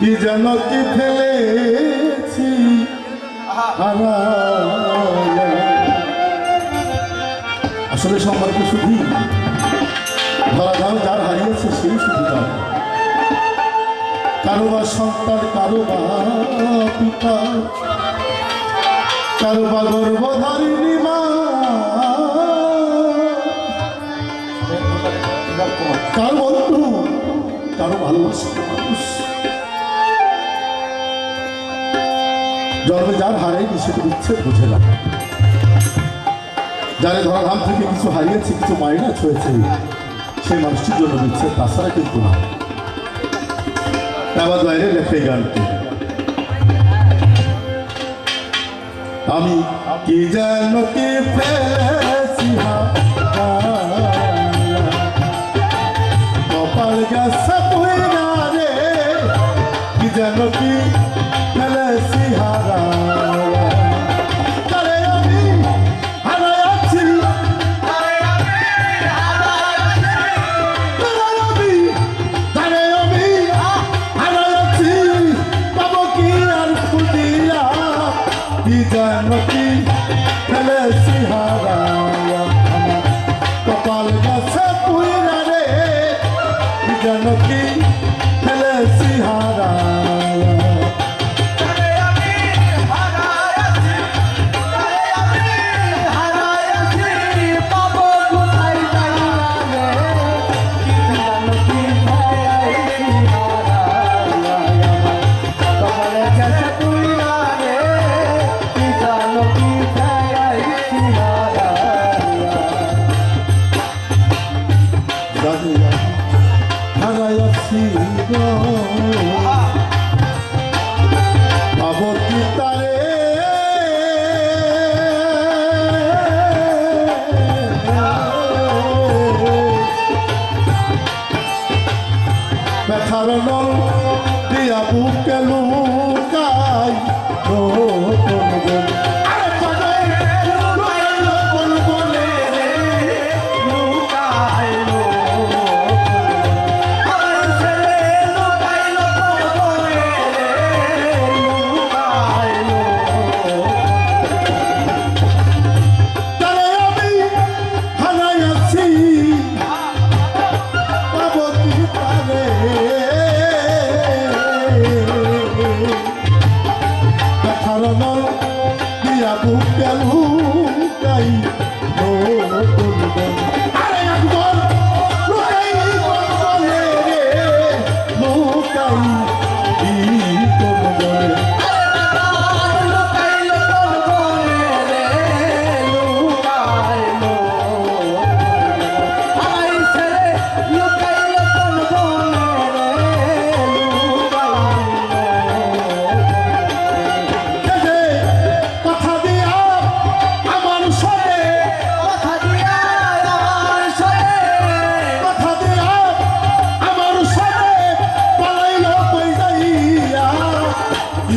কি যেন কি ফেলেছি। আসলে সম্পর্ক শুধু? ধরাধাম যার হারিয়েছে সেই শুধু দাম কারও বা সন্তান কারও বা পিতা কারও বা গর্ভধারিণী মা। কারও বন্ধু? কারও ভালোবাসা। জন্মে যার হারাইনি সেটা বিচ্ছেদ বুঝে না। যারা ধরাধাম থেকে কিছু হারিয়েছে, কিছু মাইনাস হয়েছে সেই মানুষটির জন্য বিচ্ছেদ তাছাড়া কিন্তু না। আমার বাইরে লেখে গানটি। আমি কি যেন কি ফেলেছি কপাল গেছে কি যেন কি কি যেন কি ফেলেছি হারায়া। ব্যথার নল দিয়া বুক লুকাই দিয়া বুকে লুকাই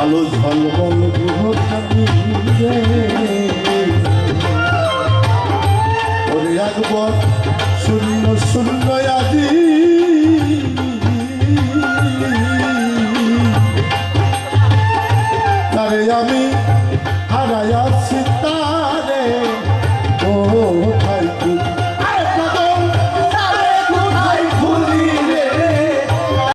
আলো ঝলমল ওরে একবার শূন্য শূন্য আজি